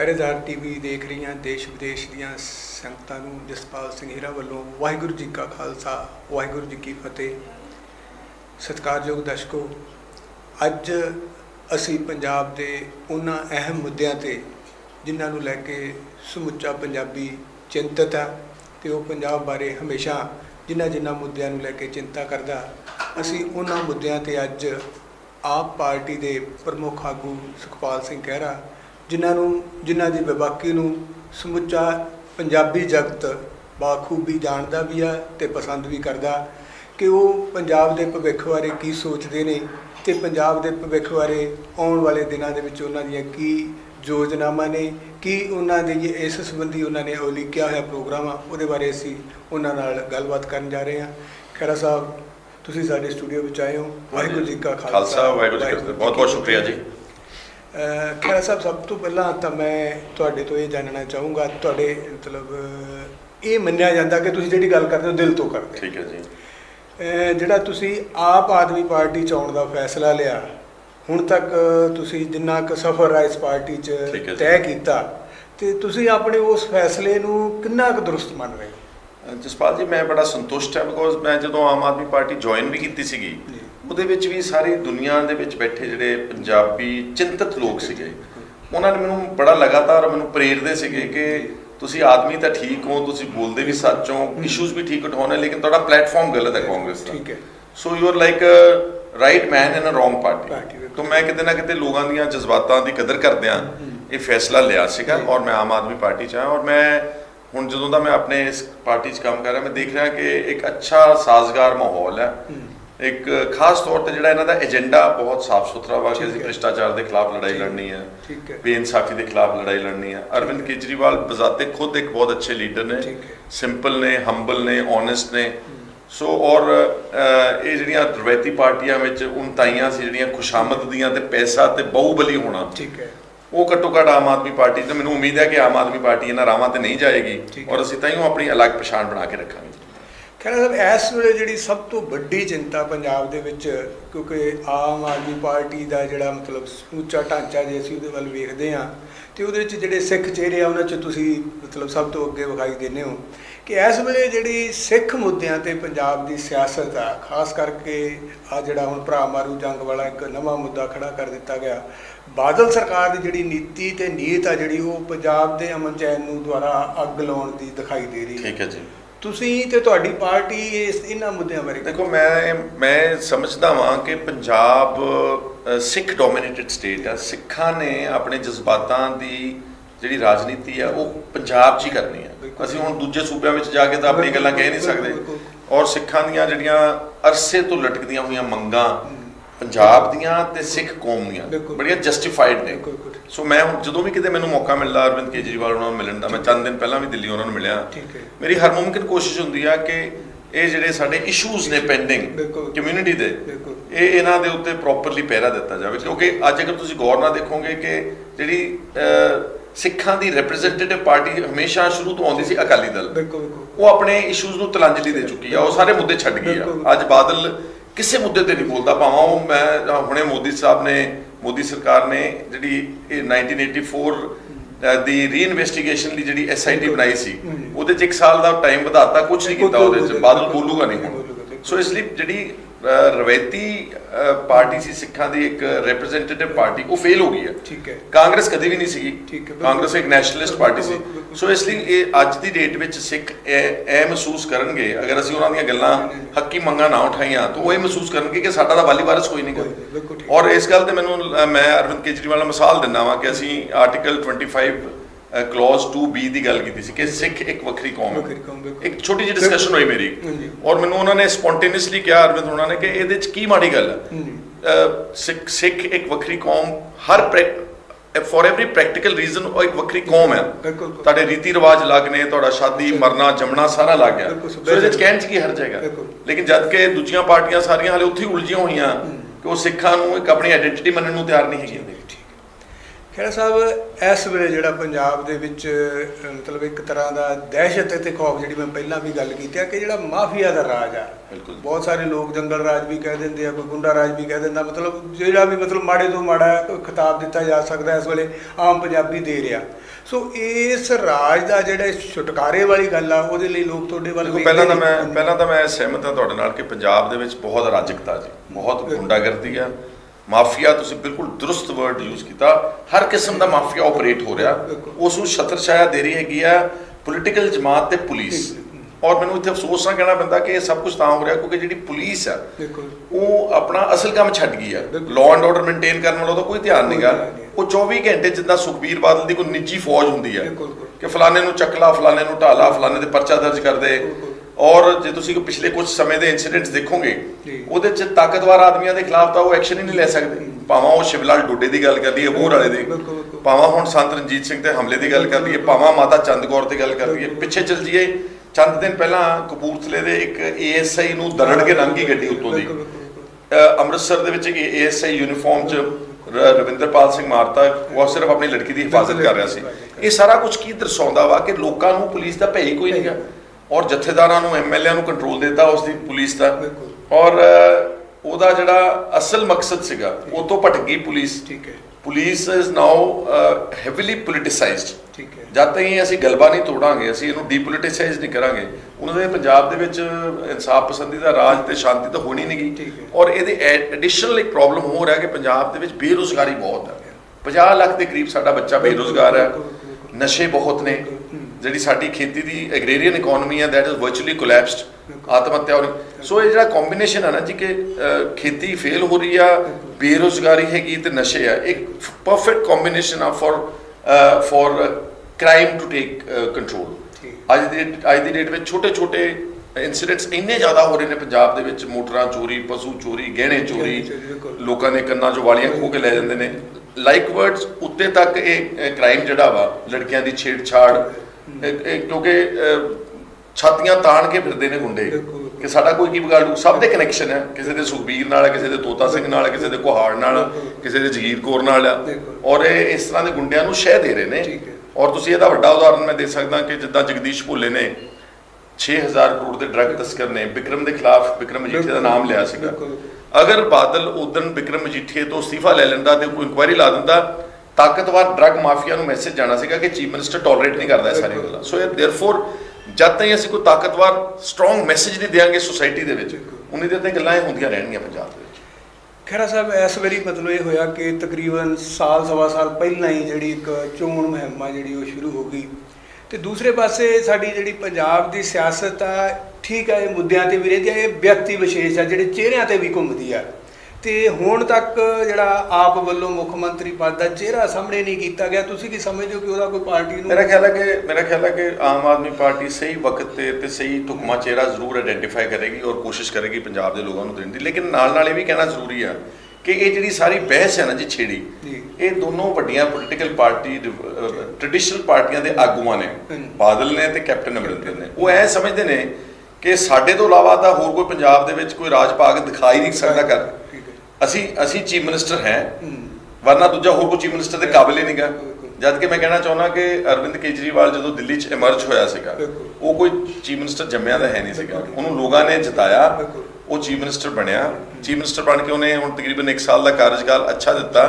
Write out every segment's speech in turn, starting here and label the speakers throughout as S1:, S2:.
S1: ਪਹਿਰੇਦਾਰ ਟੀਵੀ ਦੇਖ ਰਹੀਆਂ ਦੇਸ਼ ਵਿਦੇਸ਼ ਦੀਆਂ ਸੰਗਤਾਂ ਨੂੰ ਜਸਪਾਲ ਸਿੰਘ ਹੀਰਾ ਵੱਲੋਂ ਵਾਹਿਗੁਰੂ ਜੀ ਕਾ ਖਾਲਸਾ, ਵਾਹਿਗੁਰੂ ਜੀ ਕੀ ਫਤਿਹ। ਸਤਿਕਾਰਯੋਗ ਦਰਸ਼ਕੋ, ਅੱਜ ਅਸੀਂ ਪੰਜਾਬ ਦੇ ਉਹਨਾਂ ਅਹਿਮ ਮੁੱਦਿਆਂ ਤੇ ਜਿਨ੍ਹਾਂ ਨੂੰ ਲੈ ਕੇ ਸਮੁੱਚਾ ਪੰਜਾਬੀ ਚਿੰਤਤ ਹੈ ਤੇ ਉਹ ਪੰਜਾਬ ਬਾਰੇ ਹਮੇਸ਼ਾ ਜਿਨ੍ਹਾਂ ਜਿਨ੍ਹਾਂ ਮੁੱਦਿਆਂ ਨੂੰ ਲੈ ਕੇ ਚਿੰਤਾ ਕਰਦਾ, ਅਸੀਂ ਉਹਨਾਂ ਮੁੱਦਿਆਂ ਤੇ ਅੱਜ ਆਪ ਪਾਰਟੀ ਦੇ ਪ੍ਰਮੁੱਖ ਆਗੂ ਸੁਖਪਾਲ ਸਿੰਘ ਖਹਿਰਾ ਜਿਨ੍ਹਾਂ ਨੂੰ, ਜਿਨ੍ਹਾਂ ਦੀ ਬੇਬਾਕੀ ਨੂੰ ਸਮੁੱਚਾ ਪੰਜਾਬੀ ਜਗਤ ਬਾਖੂਬੀ ਜਾਣਦਾ ਵੀ ਆ ਤੇ ਪਸੰਦ ਵੀ ਕਰਦਾ, ਕਿ ਉਹ ਪੰਜਾਬ ਦੇ ਭਵਿੱਖ ਬਾਰੇ ਕੀ ਸੋਚਦੇ ਨੇ ਤੇ ਪੰਜਾਬ ਦੇ ਭਵਿੱਖ ਬਾਰੇ ਆਉਣ ਵਾਲੇ ਦਿਨਾਂ ਦੇ ਵਿੱਚ ਉਹਨਾਂ ਦੀਆਂ ਕੀ ਯੋਜਨਾਵਾਂ ਨੇ, ਕੀ ਉਹਨਾਂ ਦੇ ਇਸ ਸੰਬੰਧੀ ਉਹਨਾਂ ਨੇ ਉਲੀਕਿਆ ਹੋਇਆ ਪ੍ਰੋਗਰਾਮ ਆ ਉਹਦੇ ਬਾਰੇ ਅਸੀਂ ਉਹਨਾਂ ਨਾਲ ਗੱਲਬਾਤ ਕਰਨ ਜਾ ਰਹੇ ਹਾਂ। ਖੈਰਾ ਸਾਹਿਬ, ਤੁਸੀਂ ਸਾਡੇ ਸਟੂਡੀਓ ਵਿੱਚ ਆਏ ਹੋ। ਵਾਹਿਗੁਰੂ ਜੀ ਕਾ ਖਾਲਸਾ
S2: ਖਾਲਸਾ ਵਾਹਿਗੁਰੂ ਜੀ ਕੀ ਫਤਿਹ। ਬਹੁਤ ਬਹੁਤ ਸ਼ੁਕਰੀਆ ਜੀ।
S1: ਖਹਿਰਾ ਸਾਹਿਬ ਸਭ ਤੋਂ ਪਹਿਲਾਂ ਤਾਂ ਮੈਂ ਤੁਹਾਡੇ ਤੋਂ ਇਹ ਜਾਣਨਾ ਚਾਹੂੰਗਾ ਤੁਹਾਡੇ ਮਤਲਬ ਇਹ ਮੰਨਿਆ ਜਾਂਦਾ ਕਿ ਤੁਸੀਂ ਜਿਹੜੀ ਗੱਲ ਕਰਦੇ ਹੋ ਦਿਲ ਤੋਂ ਕਰਦੇ ਹੋ
S2: ਠੀਕ ਹੈ ਜੀ
S1: ਜਿਹੜਾ ਤੁਸੀਂ ਆਪ ਆਦਮੀ ਪਾਰਟੀ ਚ ਆਉਣ ਦਾ ਫੈਸਲਾ ਲਿਆ ਹੁਣ ਤੱਕ ਤੁਸੀਂ ਜਿੰਨਾ ਕੁ ਸਫ਼ਰ ਆ ਇਸ ਪਾਰਟੀ ਚ। ਤੈਅ ਕੀਤਾ ਤੇ ਤੁਸੀਂ ਆਪਣੇ ਉਸ ਫੈਸਲੇ ਨੂੰ ਕਿੰਨਾ ਕੁ ਦਰੁਸਤ ਮੰਨ ਰਹੇ ਹੋ
S2: ਜਸਪਾਲ ਜੀ ਮੈਂ ਬੜਾ ਸੰਤੁਸ਼ਟ ਹਾਂ ਬਿਕੋਜ਼ ਮੈਂ ਜਦੋਂ ਆਮ ਆਦਮੀ ਪਾਰਟੀ ਜੁਆਇਨ ਵੀ ਕੀਤੀ ਸੀਗੀ। ਉਹਦੇ ਵਿੱਚ ਵੀ ਸਾਰੀ ਦੁਨੀਆ ਦੇ ਵਿੱਚ ਬੈਠੇ ਜਿਹੜੇ ਪੰਜਾਬੀ ਚਿੰਤਤ ਲੋਕ ਸੀਗੇ ਉਹਨਾਂ ਨੇ ਮੈਨੂੰ ਬੜਾ ਲਗਾਤਾਰ ਮੈਨੂੰ ਪ੍ਰੇਰਦੇ ਸੀਗੇ ਕਿ ਤੁਸੀਂ ਆਦਮੀ ਤਾਂ ਠੀਕ ਹੋ ਤੁਸੀਂ ਬੋਲਦੇ ਵੀ ਸੱਚ ਹੋ ਇਸ਼ੂਜ਼ ਵੀ ਠੀਕ ਉਠਾਉਣੇ ਲੇਕਿਨ ਤੁਹਾਡਾ ਪਲੇਟਫਾਰਮ ਗਲਤ ਹੈ ਕਾਂਗਰਸ ਦਾ
S1: ਠੀਕ ਹੈ
S2: so you are like right man in a wrong
S1: party.
S2: ਤਾਂ ਮੈਂ ਕਿਤੇ ਨਾ ਕਿਤੇ ਲੋਕਾਂ ਦੀਆਂ ਜਜ਼ਬਾਤਾਂ ਦੀ ਕਦਰ ਕਰਦਿਆਂ ਇਹ ਫੈਸਲਾ ਲਿਆ ਸੀਗਾ। ਔਰ ਮੈਂ ਆਮ ਆਦਮੀ ਪਾਰਟੀ ਚ ਆਇਆ ਔਰ ਮੈਂ ਹੁਣ ਜਦੋਂ ਦਾ ਮੈਂ ਆਪਣੇ ਇਸ ਪਾਰਟੀ 'ਚ ਕੰਮ ਕਰ ਰਿਹਾ ਮੈਂ ਦੇਖ ਰਿਹਾ ਕਿ ਇੱਕ ਅੱਛਾ ਸਾਜ਼ਗਾਰ ਮਾਹੌਲ ਹੂੰ। ਇੱਕ ਖਾਸ ਤੌਰ ਤੇ ਜਿਹੜਾ ਇਹਨਾਂ ਦਾ ਏਜੰਡਾ ਬਹੁਤ ਸਾਫ਼ ਸੁਥਰਾ ਵਾ ਕਿ ਅਸੀਂ
S1: ਹੈ।
S2: ਭ੍ਰਿਸ਼ਟਾਚਾਰ ਦੇ ਖਿਲਾਫ ਲੜਾਈ। ਲੜਨੀ ਹੈ
S1: ਠੀਕ ਹੈ
S2: ਬੇਇਨਸਾਫੀ ਦੇ ਖਿਲਾਫ ਲੜਾਈ ਲੜਨੀ ਹੈ ਅਰਵਿੰਦ ਕੇਜਰੀਵਾਲ ਬਜ਼ਾਤੇ ਖੁਦ ਇੱਕ ਬਹੁਤ ਅੱਛੇ ਲੀਡਰ ਨੇ
S1: ਹੈ।
S2: ਸਿੰਪਲ ਨੇ ਹੰਬਲ ਨੇ ਓਨੈਸਟ ਨੇ ਸੋ ਔਰ ਇਹ ਜਿਹੜੀਆਂ ਰਵਾਇਤੀ ਪਾਰਟੀਆਂ ਵਿੱਚ ਉਨਤਾਈਆਂ ਸੀ ਜਿਹੜੀਆਂ ਖੁਸ਼ਾਮਦ ਦੀਆਂ ਤੇ ਪੈਸਾ ਤੇ ਬਹੁਬਲੀ ਹੋਣਾ
S1: ਠੀਕ ਹੈ
S2: ਉਹ ਘੱਟੋ ਘੱਟ ਆਮ ਆਦਮੀ ਪਾਰਟੀ ਤੇ ਮੈਨੂੰ ਉਮੀਦ ਹੈ ਕਿ ਆਮ ਆਦਮੀ ਪਾਰਟੀ ਇਹਨਾਂ ਰਾਵਾਂ ਤੇ ਨਹੀਂ ਜਾਏਗੀ
S1: ਹੈ।
S2: ਔਰ ਅਸੀਂ ਤਾਈਓ ਆਪਣੀ ਅਲੱਗ ਪਛਾਣ ਬਣਾ ਕੇ ਰੱਖਾਂਗੇ
S1: ਖੈਰ ਸਾਹਿਬ, ਇਸ ਵੇਲੇ ਜਿਹੜੀ ਸਭ ਤੋਂ ਵੱਡੀ ਚਿੰਤਾ ਪੰਜਾਬ ਦੇ ਵਿੱਚ, ਕਿਉਂਕਿ ਆਮ ਆਦਮੀ ਪਾਰਟੀ ਦਾ ਜਿਹੜਾ ਮਤਲਬ ਸਮੁੱਚਾ ਢਾਂਚਾ ਜੇ ਅਸੀਂ ਉਹਦੇ ਵੱਲ ਵੇਖਦੇ ਹਾਂ, ਤੇ ਉਹਦੇ ਵਿੱਚ ਜਿਹੜੇ ਸਿੱਖ ਚਿਹਰੇ ਆ, ਉਹਨਾਂ 'ਚ ਤੁਸੀਂ ਮਤਲਬ ਸਭ ਤੋਂ ਅੱਗੇ ਵਿਖਾਈ ਦਿੰਦੇ ਹੋ ਕਿ ਇਸ ਵੇਲੇ ਜਿਹੜੀ ਸਿੱਖ ਮੁੱਦਿਆਂ ਤੇ ਪੰਜਾਬ ਦੀ ਸਿਆਸਤ ਆ, ਖਾਸ ਕਰਕੇ ਆ ਜਿਹੜਾ ਹੁਣ ਭਰਾ ਮਾਰੂ ਜੰਗ ਵਾਲਾ ਇੱਕ ਨਵਾਂ ਮੁੱਦਾ ਖੜਾ ਕਰ ਦਿੱਤਾ ਗਿਆ, ਬਾਦਲ ਸਰਕਾਰ ਦੀ ਜਿਹੜੀ ਨੀਤੀ ਤੇ ਨੀਤ ਆ ਜਿਹੜੀ, ਉਹ ਪੰਜਾਬ ਦੇ ਅਮਨ ਚੈਨ ਨੂੰ ਦੁਆਰਾ ਅੱਗ ਲਾਉਣ ਦੀ ਦਿਖਾਈ ਦੇ ਰਹੀ ਹੈ।
S2: ਠੀਕ ਹੈ ਜੀ।
S1: ਤੁਸੀਂ ਤੇ ਤੁਹਾਡੀ ਪਾਰਟੀ ਇਸ ਇਹਨਾਂ ਮੁੱਦਿਆਂ ਬਾਰੇ
S2: ਦੇਖੋ ਮੈਂ ਮੈਂ ਸਮਝਦਾ ਵਾਂ ਕਿ ਪੰਜਾਬ ਸਿੱਖ ਡੋਮੀਨੇਟਡ ਸਟੇਟ ਹੈ ਸਿੱਖਾਂ ਨੇ ਆਪਣੇ ਜਜ਼ਬਾਤਾਂ ਦੀ ਜਿਹੜੀ ਰਾਜਨੀਤੀ ਹੈ ਉਹ ਪੰਜਾਬ 'ਚ ਹੀ ਕਰਨੀ ਹੈ। ਅਸੀਂ ਹੁਣ ਦੂਜੇ ਸੂਬਿਆਂ ਵਿੱਚ ਜਾ ਕੇ ਤਾਂ ਆਪਣੀ ਗੱਲਾਂ ਕਹਿ ਨਹੀਂ ਸਕਦੇ ਔਰ ਸਿੱਖਾਂ ਦੀਆਂ ਜਿਹੜੀਆਂ ਅਰਸੇ ਤੋਂ ਲਟਕਦੀਆਂ ਹੋਈਆਂ ਮੰਗਾਂ ਪੰਜਾਬ ਦੀਆਂ ਤੇ ਸਿੱਖ ਕੌਮ ਦੀਆਂ। ਬੜੀਆਂ ਜਸਟੀਫਾਈਡ ਨੇ। ਸੋ ਮੈਂ ਹੁਣ ਜਦੋਂ ਵੀ ਕਿਤੇ ਮੈਨੂੰ ਮੌਕਾ ਮਿਲਦਾ ਅਰਵਿੰਦ ਕੇਜਰੀਵਾਲ ਉਹਨਾਂ ਨੂੰ ਮਿਲਣ ਦਾ ਮੈਂ ਚੰਦ ਦਿਨ ਪਹਿਲਾਂ ਵੀ ਦਿੱਲੀ ਉਹਨਾਂ ਨੂੰ ਮਿਲਿਆ।
S1: ਠੀਕ ਹੈ।
S2: ਮੇਰੀ ਹਰ ਮੁਮਕਿਨ ਕੋਸ਼ਿਸ਼ ਹੁੰਦੀ ਆ ਕਿ ਇਹ ਜਿਹੜੇ ਸਾਡੇ ਇਸ਼ੂਜ਼ ਨੇ ਪੈਂਡਿੰਗ। ਕਮਿਊਨਿਟੀ ਦੇ। ਇਹ ਇਹਨਾਂ ਦੇ ਉੱਤੇ ਪ੍ਰੋਪਰਲੀ ਪਹਿਰਾ ਦਿੱਤਾ ਜਾਵੇ। ਕਿਉਂਕਿ ਅੱਜ ਅਗਰ ਤੁਸੀਂ ਗੌਰ ਨਾਲ ਦੇਖੋਗੇ ਕਿ ਜਿਹੜੀ ਸਿੱਖਾਂ ਦੀ ਰਿਪਰੈਜ਼ੈਂਟੇਟਿਵ ਪਾਰਟੀ ਹਮੇਸ਼ਾ ਸ਼ੁਰੂ ਤੋਂ ਆਉਂਦੀ ਸੀ ਅਕਾਲੀ ਦਲ। ਉਹ ਆਪਣੇ ਇਸ਼ੂਜ਼ ਨੂੰ ਤਲਾਂਜਲੀ ਦੇ ਚੁੱਕੀ ਆ। ਉਹ ਸਾਰੇ ਮੁੱਦੇ ਛੱਡ ਗਈ ਆ। ਅੱਜ ਬਾਦਲ ਕਿਸੇ ਮੁੱਦੇ ਤੇ ਨਹੀਂ ਬੋਲਦਾ। ਭਾਵੇਂ ਉਹ ਮੈਂ ਹੁਣੇ ਮੋਦੀ ਸਾਹਿਬ ਨੇ ਮੋਦੀ ਸਰਕਾਰ ਨੇ ਜਿਹੜੀ ਇਹ 1984 ਅ, ਦੀ ਰੀਇਨਵੈਸਟੀਗੇਸ਼ਨ ਲਈ ਜਿਹੜੀ ਐਸਆਈਟੀ। ਬਣਾਈ ਸੀ। ਉਹਦੇ ਚ ਇੱਕ ਸਾਲ ਦਾ ਟਾਈਮ ਵਧਾਤਾ ਕੁਝ ਨਹੀਂ ਕੀਤਾ ਉਹਦੇ ਚ ਬਾਦਲ। ਬੋਲੂਗਾ ਨਹੀਂ। ਸੋ ਇਸ ਲਈ ਜਿਹੜੀ ਅ, ਪਾਰਟੀ ਸੀ ਸਿੱਖਾਂ ਦੀ ਇੱਕ ਰਿਪਰੈਜ਼ੈਂਟੇਟਿਵ ਪਾਰਟੀ ਉਹ ਫੇਲ ਹੋ ਗਈ ਹੈ
S1: ਠੀਕ ਹੈ
S2: ਕਾਂਗਰਸ ਕਦੀ ਵੀ ਨਹੀਂ ਸੀਗੀ
S1: ਠੀਕ ਹੈ।
S2: ਕਾਂਗਰਸ ਇੱਕ ਨੈਸ਼ਨਲਿਸਟ ਪਾਰਟੀ ਸੀ। ਸੋ ਇਸ ਲਈ ਇਹ ਅੱਜ ਦੀ ਡੇਟ ਵਿੱਚ ਸਿੱਖ ਇਹ ਮਹਿਸੂਸ ਕਰਨਗੇ ਅਗਰ ਅਸੀਂ ਉਹਨਾਂ ਦੀਆਂ ਗੱਲਾਂ ਹੱਕੀ ਮੰਗਾਂ ਨਾ ਉਠਾਈਆਂ ਤਾਂ ਉਹ ਇਹ ਮਹਿਸੂਸ ਕਰਨਗੇ ਕਿ ਸਾਡਾ ਤਾਂ ਵਾਲੀ ਵਾਰਸ ਕੋਈ ਨਹੀਂ
S1: ਕੋਈ।
S2: ਔਰ ਇਸ ਗੱਲ ਤੇ ਮੈਨੂੰ ਮੈਂ ਅਰਵਿੰਦ ਕੇਜਰੀਵਾਲ ਨੂੰ ਮਿਸਾਲ ਦਿੰਦਾ ਵਾਂ ਕਿ ਅਸੀਂ ਆਰਟੀਕਲ 25 ਕਲੌਜ਼ 2b ਦੀ ਗੱਲ ਕੀਤੀ ਸੀ ਕਿ ਸਿੱਖ ਇੱਕ ਵੱਖਰੀ ਕੌਮ ਹੈ। ਇੱਕ ਛੋਟੀ ਜਿਹੀ ਡਿਸਕਸ਼ਨ ਹੋਈ ਮੇਰੀ। ਔਰ ਮੈਨੂੰ ਉਹਨਾਂ ਨੇ ਸਪੌਂਟੇਨੀਅਸਲੀ ਕਿਹਾ ਅਰਵਿੰਦ ਉਹਨਾਂ ਨੇ ਕਿ ਇਹਦੇ ਚ ਕੀ ਮਾੜੀ ਗੱਲ ਹੈ ਸਿੱਖ ਸਿੱਖ ਇੱਕ ਵੱਖਰੀ ਕੌਮ ਹਰ ਫॉर ਐਵਰੀ ਪ੍ਰੈਕਟੀਕਲ ਰੀਜ਼ਨ ਉਹ ਇੱਕ ਵੱਖਰੀ ਕੌਮ ਹੈ। ਤੁਹਾਡੇ ਰੀਤੀ ਰਿਵਾਜ ਅਲੱਗ ਨੇ ਤੁਹਾਡਾ ਸ਼ਾਦੀ ਮਰਨਾ ਜੰਮਣਾ ਸਾਰਾ ਹੈ
S1: ਬਿਲਕੁਲ,
S2: ਸੋ ਇਹਦੇ ਕਹਿਣ ਚ ਕੀ ਹਰਜ ਹੈਗਾ। ਲੇਕਿਨ ਜਦ ਕਿ ਦੂਜੀਆਂ ਪਾਰਟੀਆਂ ਸਾਰੀਆਂ ਹਾਲੇ ਉੱਥੇ ਉਲਝੀਆਂ ਹੋਈਆਂ ਕਿ ਉਹ ਸਿੱਖਾਂ ਨੂੰ ਇੱਕ ਆਪਣੀ ਆਇਡੈਂਟੀਟੀ ਮੰਨਣ ਨੂੰ ਤਿਆਰ ਨਹੀਂ
S1: ਠੀਕ ਖੇੜਾ ਸਾਹਿਬ ਇਸ ਵੇਲੇ ਜਿਹੜਾ ਪੰਜਾਬ ਦੇ ਵਿੱਚ ਮਤਲਬ ਇੱਕ ਤਰ੍ਹਾਂ ਦਾ ਦਹਿਸ਼ਤ ਤੇ ਖੌਫ ਜਿਹੜੀ ਮੈਂ ਪਹਿਲਾਂ ਵੀ ਗੱਲ ਕੀਤੀ ਆ ਕਿ ਜਿਹੜਾ ਮਾਫੀਆ ਦਾ ਰਾਜ ਆ।
S2: ਬਿਲਕੁਲ।
S1: ਬਹੁਤ ਸਾਰੇ ਲੋਕ ਜੰਗਲ ਰਾਜ ਵੀ ਕਹਿ ਦਿੰਦੇ ਆ ਕੋਈ ਗੁੰਡਾ ਰਾਜ ਵੀ ਕਹਿ ਦਿੰਦਾ ਮਤਲਬ ਜਿਹੜਾ ਵੀ ਮਤਲਬ ਮਾੜੇ ਤੋਂ ਮਾੜਾ ਖਿਤਾਬ ਦਿੱਤਾ ਜਾ ਸਕਦਾ ਇਸ ਵੇਲੇ ਆਮ ਪੰਜਾਬੀ ਦੇ ਰਿਹਾ। ਸੋ ਇਸ ਰਾਜ ਦਾ ਜਿਹੜਾ ਛੁਟਕਾਰੇ ਵਾਲੀ ਗੱਲ ਆ ਉਹਦੇ ਲਈ ਲੋਕ ਤੁਹਾਡੇ ਵੱਲ ਵੇਖਦੇ
S2: ਪਹਿਲਾਂ ਤਾਂ। ਮੈਂ ਪਹਿਲਾਂ ਤਾਂ ਮੈਂ ਸਹਿਮਤ ਹਾਂ ਤੁਹਾਡੇ ਨਾਲ ਕਿ ਪੰਜਾਬ ਦੇ ਵਿੱਚ ਬਹੁਤ ਅਰਾਜਕਤਾ ਜੀ। ਬਹੁਤ ਗੁੰਡਾਗਰਦੀ ਆ ਮਾਫੀਆ ਤੁਸੀਂ ਬਿਲਕੁਲ ਦਰੁਸਤ ਵਰਡ ਯੂਜ਼ ਕੀਤਾ ਹਰ ਕਿਸਮ ਦਾ ਮਾਫੀਆ ਆਪਰੇਟ ਹੋ ਰਿਹਾ। ਉਸ ਨੂੰ ਛਤਰਛਾਇਆ ਦੇ ਰਹੀ ਹੈਗੀ ਆ ਪੋਲੀਟੀਕਲ ਜਮਾਤ ਤੇ ਪੁਲਿਸ ਔਰ ਮੈਨੂੰ ਇੱਥੇ ਅਫਸੋਸ ਨਾਲ ਕਹਿਣਾ ਪੈਂਦਾ ਕਿ ਇਹ ਸਭ ਕੁਝ ਤਾਂ ਹੋ ਰਿਹਾ ਕਿਉਂਕਿ ਜਿਹੜੀ ਪੁਲਿਸ ਆ ਉਹ ਆਪਣਾ ਅਸਲ ਕੰਮ ਛੱਡ ਗਈ ਆ
S1: ਬਿਲਕੁਲ।
S2: ਲਾਅ ਐਂਡ ਆਰਡਰ ਮੇਨਟੇਨ ਕਰਨ ਵਾਲਾ ਉਹਦਾ ਕੋਈ ਧਿਆਨ ਨਹੀਂਗਾ। ਉਹ 24 ਘੰਟੇ ਜਿੱਦਾਂ ਸੁਖਬੀਰ ਬਾਦਲ ਦੀ ਕੋਈ ਨਿੱਜੀ ਫੌਜ ਹੁੰਦੀ ਆ
S1: ਬਿਲਕੁਲ।
S2: ਕਿ ਫਲਾਣੇ ਨੂੰ ਚੱਕਲਾ ਫਲਾਣੇ ਨੂੰ ਢਾਲਾ ਫਲਾਣੇ ਦੇ ਪਰਚਾ ਦਰਜ ਕਰ ਦੇ
S1: ਬਿਲਕੁਲ।
S2: ਔਰ ਜੇ ਤੁਸੀਂ ਪਿਛਲੇ ਕੁਝ ਸਮੇਂ ਦੇ ਇਨਸੀਡੈਂਟਸ ਦੇਖੋਗੇ। ਉਹਦੇ ਚ ਤਾਕਤਵਰ ਆਦਮੀਆਂ ਦੇ ਖਿਲਾਫ ਤਾਂ ਉਹ ਐਕਸ਼ਨ ਹੀ ਨਹੀਂ ਲੈ ਸਕਦੇ। ਭਾਵੇਂ ਉਹ ਸ਼ਿਵਲਾਲ ਡੋਡੇ ਦੀ ਗੱਲ ਕਰ ਲਈਏ ਹੋਰ ਵਾਲੇ ਦੀ। ਭਾਵੇਂ ਹੁਣ ਸੰਤ ਰਣਜੀਤ ਸਿੰਘ ਤੇ ਹਮਲੇ ਦੀ ਗੱਲ ਕਰ ਲਈਏ ਭਾਵੇਂ ਮਾਤਾ ਚੰਦ ਕੌਰ ਤੇ ਗੱਲ ਕਰ ਲਈਏ ਪਿੱਛੇ ਚੱਲ ਜੀਏ ਚੰਦ ਦਿਨ ਪਹਿਲਾਂ ਕਪੂਰਥਲੇ ਦੇ ਇੱਕ ਏਐਸਆਈ ਨੂੰ ਦਰੜ ਕੇ ਲੰਘ ਗੱਡੀ ਉੱਤੋਂ ਦੀ। ਅੰਮ੍ਰਿਤਸਰ ਦੇ ਵਿੱਚ ਇੱਕ ਏਐਸਆਈ ਯੂਨੀਫਾਰਮ 'ਚ ਰਵਿੰਦਰਪਾਲ ਸਿੰਘ ਮਾਰਤਾ ਉਹ ਸਿਰਫ ਆਪਣੀ ਲੜਕੀ ਦੀ ਹਿਫਾਜ਼ਤ ਕਰ ਰਿਹਾ ਸੀ। ਇਹ ਸਾਰਾ ਕੁਝ ਕੀ ਦਰਸਾਉਂਦਾ ਵਾ ਕਿ ਲੋਕਾਂ ਨੂੰ ਪੁਲਿਸ ਦਾ ਭੈ ਹੀ ਕੋਈ ਨਹੀਂਗਾ ਔਰ ਜਥੇਦਾਰਾਂ ਨੂੰ ਐਮਐਲਏ ਨੂੰ ਕੰਟਰੋਲ ਦਿੱਤਾ ਉਸ ਦੀ ਪੁਲਿਸ ਦਾ। ਔਰ ਉਹਦਾ ਜਿਹੜਾ ਅਸਲ ਮਕਸਦ ਸੀਗਾ ਉਹ ਤੋਂ ਭਟਕ ਗਈ ਪੁਲਿਸ।
S1: ਠੀਕ ਹੈ।
S2: Police is now heavily politicised
S1: ਠੀਕ ਹੈ।
S2: ਜਦ ਤੱਕ ਅਸੀਂ ਗਲਬਾ ਨਹੀਂ ਤੋੜਾਂਗੇ ਅਸੀਂ ਇਹਨੂੰ ਡੀਪੋਲਿਟਿਸਾਈਜ਼ ਨਹੀਂ ਕਰਾਂਗੇ। ਉਹਨਾਂ ਦੇ ਪੰਜਾਬ ਦੇ ਵਿੱਚ ਇਨਸਾਫ ਪਸੰਦੀ ਦਾ ਰਾਜ ਤੇ ਸ਼ਾਂਤੀ ਤਾਂ ਹੋਣੀ ਨਹੀਂ
S1: ਠੀਕ
S2: ਗਈ
S1: ਹੈ।
S2: ਔਰ ਇਹਦੇ ਐਡੀਸ਼ਨਲ ਇੱਕ ਪ੍ਰੋਬਲਮ ਹੋ ਰਿਹਾ ਕਿ ਪੰਜਾਬ ਦੇ ਵਿੱਚ ਬੇਰੁਜ਼ਗਾਰੀ ਬਹੁਤ ਹੈ 50 ਲੱਖ ਦੇ ਕਰੀਬ ਸਾਡਾ ਬੱਚਾ ਬੇਰੁਜ਼ਗਾਰ ਹੈ। ਨਸ਼ੇ ਬਹੁਤ ਨੇ। ਜਿਹੜੀ ਸਾਡੀ ਖੇਤੀ ਦੀ ਐਗਰੀਰੀਅਨ ਇਕਨੋਮੀ ਹੈ ਦੈਟ ਇਜ਼ ਵਰਚੁਅਲੀ ਕੋਲੈਪਸਡ
S1: ਬਿਲਕੁਲ।
S2: ਆਤਮ ਹੱਤਿਆ ਹੋ ਰਹੀ ਸੋ ਇਹ ਜਿਹੜਾ ਕੰਬੀਨੇਸ਼ਨ ਹੈ ਨਾ ਜੀ ਕਿ ਖੇਤੀ ਫੇਲ ਹੋ ਰਹੀ ਆ ਬੇਰੁਜ਼ਗਾਰੀ ਹੈਗੀ ਤੇ ਨਸ਼ੇ ਆ ਇੱਕ ਪਰਫੈਕਟ ਕੰਬੀਨੇਸ਼ਨ ਆ for for crime to take
S1: control.
S2: ਅੱਜ ਦੀ ਅੱਜ ਦੀ ਡੇਟ ਵਿੱਚ ਛੋਟੇ ਛੋਟੇ ਇਨਸੀਡੈਂਟਸ ਇੰਨੇ ਜ਼ਿਆਦਾ ਹੋ ਰਹੇ ਨੇ ਪੰਜਾਬ ਦੇ ਵਿੱਚ ਮੋਟਰਾਂ ਚੋਰੀ ਪਸ਼ੂ ਚੋਰੀ ਗਹਿਣੇ ਚੋਰੀ। ਲੋਕਾਂ ਦੇ ਕੰਨਾਂ 'ਚੋਂ ਵਾਲੀਆਂ ਖੋਹ ਕੇ ਲੈ ਜਾਂਦੇ ਨੇ ਲਾਈਕ ਵਰਡਸ ਉੱਤੇ ਤੱਕ ਇਹ ਕ੍ਰਾਈਮ ਜਿਹੜਾ ਵਾ ਲੜਕੀਆਂ ਦੀ ਛੇੜਛਾੜ ਇਹ- ਇਹ ਕਿਉਂਕਿ ਅਹ, ਛਾਤੀਆਂ ਤਾਣ ਕੇ ਫਿਰਦੇ ਨੇ ਗੁੰਡੇ। ਕਿ ਸਾਡਾ ਕੋਈ ਕੀ ਵਿਗਾੜੂ ਸਭ ਦੇ ਕਨੈਕਸ਼ਨ ਹੈ ਕਿਸੇ ਦੇ ਸੁਖਬੀਰ ਨਾਲ ਹੈ ਕਿਸੇ ਦੇ ਤੋਤਾ ਸਿੰਘ ਨਾਲ ਹੈ ਕਿਸੇ ਦੇ ਕੁਹਾੜ ਨਾਲ ਹੈ। ਕਿਸੇ ਦੇ ਜਗੀਰ ਕੌਰ ਨਾਲ ਆ
S1: ਬਿਲਕੁਲ।
S2: ਔਰ ਇਹ ਇਸ ਤਰ੍ਹਾਂ ਦੇ ਗੁੰਡਿਆਂ ਨੂੰ ਸ਼ਹਿ ਦੇ ਰਹੇ ਨੇ
S1: ਠੀਕ ਹੈ।
S2: ਔਰ ਤੁਸੀਂ ਇਹਦਾ ਵੱਡਾ ਉਦਾਹਰਨ ਮੈਂ ਦੇ ਸਕਦਾ ਕਿ ਜਿੱਦਾਂ ਜਗਦੀਸ਼ ਭੁੱਲੇ ਨੇ 6000 ਕਰੋੜ ਦੇ ਡਰੱਗ ਤਸਕਰ ਨੇ ਵਿਕਰਮ ਦੇ ਖਿਲਾਫ ਵਿਕਰਮ ਮਜੀਠੀਆ ਦਾ ਨਾਮ ਲਿਆ ਸੀਗਾ
S1: ਬਿਲਕੁਲ।
S2: ਅਗਰ ਬਾਦਲ ਉਦਨ ਵਿਕਰਮ ਮਜੀਠੀਏ ਤੋਂ ਅਸਤੀਫਾ ਲੈ ਲੈਂਦਾ ਤੇ ਕੋਈ ਇਨਕੁਆਇਰੀ ਲਾ ਦਿੰਦਾ ਤਾਕਤਵਰ ਡਰੱਗ ਮਾਫੀਆ ਨੂੰ ਮੈਸੇਜ ਜਾਣਾ ਸੀਗਾ ਕਿ ਚੀਫ ਮਿਨਿਸਟਰ ਟੋਲਰੇਟ ਨਹੀਂ ਕਰਦਾ ਇਹ ਸਾਰੀਆਂ ਗੱਲਾਂ। ਸੋ ਇਹ ਥੈਰਫੋਰ ਜਦ ਤੱਕ ਅਸੀਂ ਕੋਈ ਤਾਕਤਵਰ ਸਟਰੋਂਗ ਮੈਸੇਜ ਨਹੀਂ ਦੇਾਂਗੇ ਸੋਸਾਇਟੀ ਦੇ ਵਿੱਚ ਉਨੀ ਦੇ ਤੱਕ ਗੱਲਾਂ ਇਹ ਹੁੰਦੀਆਂ ਰਹਿਣਗੀਆਂ ਪੰਜਾਬ ਦੇ ਵਿੱਚ।
S1: ਖੈਰਾ ਸਾਹਿਬ ਇਸ ਵਾਰੀ ਮਤਲਬ ਇਹ ਹੋਇਆ ਕਿ ਤਕਰੀਬਨ ਸਾਲ ਸਵਾ ਸਾਲ ਪਹਿਲਾਂ ਹੀ ਜਿਹੜੀ ਇੱਕ ਚੋਣ ਮਹਿਮਾ ਜਿਹੜੀ ਉਹ ਸ਼ੁਰੂ ਹੋ ਗਈ। ਤੇ ਦੂਸਰੇ ਪਾਸੇ ਸਾਡੀ ਜਿਹੜੀ ਪੰਜਾਬ ਦੀ ਸਿਆਸਤ ਆ ਠੀਕ ਆ ਇਹ ਮੁੱਦਿਆਂ ਤੇ ਵੀ ਰਹਿੰਦੀ ਹੈ ਇਹ ਵਿਅਕਤੀ ਵਿਸ਼ੇਸ਼ ਆ ਜਿਹੜੇ ਚਿਹਰਿਆਂ ਤੇ ਵੀ ਘੁੰਮਦੀ ਆ। ਤੇ ਹੁਣ ਤੱਕ ਜਿਹੜਾ ਆਪ ਵੱਲੋਂ ਮੁੱਖ ਮੰਤਰੀ ਪਦ ਦਾ ਚਿਹਰਾ ਸਾਹਮਣੇ ਨਹੀਂ ਕੀਤਾ ਗਿਆ ਤੁਸੀਂ ਕੀ ਸਮਝਦੇ ਹੋ ਕਿ ਉਹਦਾ ਕੋਈ ਪਾਰਟੀ ਨੂੰ
S2: ਮੇਰਾ ਖਿਆਲ ਹੈ ਕਿ ਮੇਰਾ ਖਿਆਲ ਹੈ ਕਿ ਆਮ ਆਦਮੀ ਪਾਰਟੀ ਸਹੀ ਵਕਤ ਤੇ ਤੇ ਸਹੀ ਢੁਕਮਾ ਚਿਹਰਾ ਜ਼ਰੂਰ ਆਇਡੈਂਟੀਫਾਈ ਕਰੇਗੀ ਔਰ ਕੋਸ਼ਿਸ਼ ਕਰੇਗੀ ਪੰਜਾਬ ਦੇ ਲੋਕਾਂ ਨੂੰ ਦੇਣ ਦੀ ਲੇਕਿਨ ਨਾਲ ਨਾਲ ਇਹ ਵੀ ਕਹਿਣਾ ਜ਼ਰੂਰੀ ਆ ਕਿ ਇਹ ਜਿਹੜੀ ਸਾਰੀ ਬਹਿਸ ਹੈ ਨਾ ਜੀ ਛੇੜੀ। ਇਹ ਦੋਨੋਂ ਵੱਡੀਆਂ ਪੋਲੀਟੀਕਲ ਪਾਰਟੀ ਟ੍ਰੈਡੀਸ਼ਨਲ ਪਾਰਟੀਆਂ ਦੇ ਆਗੂਆਂ ਨੇ। ਬਾਦਲ ਨੇ ਤੇ ਕੈਪਟਨ ਅਮਰਿੰਦਰ ਨੇ ਉਹ ਐ ਸਮਝਦੇ ਨੇ ਕਿ ਸਾਡੇ ਤੋਂ ਇਲਾਵਾ ਤਾਂ ਹੋਰ ਕੋਈ ਪੰਜਾਬ ਦੇ ਵਿੱਚ ਕੋਈ ਰਾਜ ਭਾਗ ਦਿਖਾਈ ਨਹੀਂ ਸਕਦਾ ਕਰ ਅਸੀਂ ਅਸੀਂ ਚੀਫ ਮਿਨਿਸਟਰ ਹੈ ਵਰਨਾ ਦੂਜਾ ਹੋਰ ਕੋਈ ਚੀਫ ਮਿਨਿਸਟਰ ਦੇ ਕਾਬਿਲ ਹੀ ਨਹੀਂਗਾ। ਜਦ ਕਿ ਮੈਂ ਕਹਿਣਾ ਚਾਹੁੰਦਾ ਕਿ ਅਰਵਿੰਦ ਕੇਜਰੀਵਾਲ ਜਦੋਂ ਦਿੱਲੀ 'ਚ ਇਮਰਜ ਹੋਇਆ ਸੀਗਾ। ਉਹ ਕੋਈ ਚੀਫ ਮਿਨਿਸਟਰ ਜੰਮਿਆ ਦਾ ਹੈ ਨਹੀਂ ਸੀਗਾ। ਉਹਨੂੰ ਲੋਕਾਂ ਨੇ ਜਿਤਾਇਆ। ਉਹ ਚੀਫ ਮਿਨਿਸਟਰ ਬਣਿਆ ਚੀਫ ਮਿਨਿਸਟਰ ਬਣ ਕੇ ਉਹਨੇ ਹੁਣ ਤਕਰੀਬਨ 1 ਸਾਲ ਦਾ ਕਾਰਜਕਾਲ ਅੱਛਾ ਦਿੱਤਾ